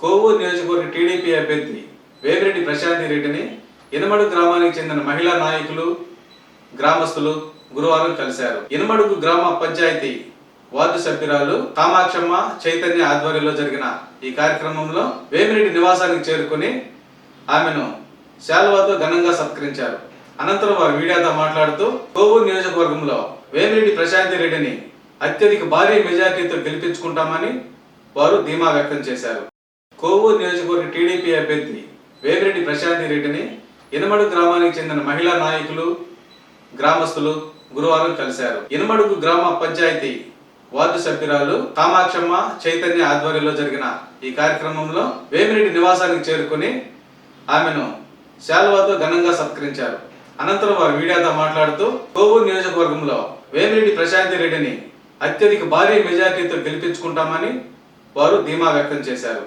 కోవూరు నియోజకవర్గ టీడీపీ అభ్యర్థి వేమిరెడ్డి ప్రశాంతి రెడ్డిని ఇనమడు గ్రామానికి చెందిన మహిళా నాయకులు గ్రామస్తులు గురువారం కలిశారు. ఇనమడుగు గ్రామ పంచాయతీ వార్డు సభ్యురాలు కామాక్షమ్మ చైతన్య ఆధ్వర్యంలో జరిగిన ఈ కార్యక్రమంలో వేమిరెడ్డి నివాసానికి చేరుకుని ఆమెను శాల్వాతో ఘనంగా సత్కరించారు. అనంతరం వారు మీడియాతో మాట్లాడుతూ కోవూరు నియోజకవర్గంలో వేమిరెడ్డి ప్రశాంతి రెడ్డిని అత్యధిక భారీ మెజార్టీతో గెలిపించుకుంటామని వారు ధీమా వ్యక్తం చేశారు. కోవూరు నియోజకవర్గ టీడీపీ అభ్యర్థి వేమిరెడ్డి ప్రశాంతి రెడ్డిని ఇనమడు గ్రామానికి చెందిన మహిళా నాయకులు గ్రామస్తులు గురువారం కలిశారు. ఇనమడుగు గ్రామ పంచాయతీ వార్డు సభ్యురాలు కామాక్షమ్మ చైతన్య ఆధ్వర్యంలో జరిగిన ఈ కార్యక్రమంలో వేమిరెడ్డి నివాసానికి చేరుకుని ఆమెను శాల్వాతో ఘనంగా సత్కరించారు. అనంతరం వారు మీడియాతో మాట్లాడుతూ కోవూరు నియోజకవర్గంలో వేమిరెడ్డి ప్రశాంతి రెడ్డిని అత్యధిక భారీ మెజార్టీతో గెలిపించుకుంటామని వారు ధీమా వ్యక్తం చేశారు.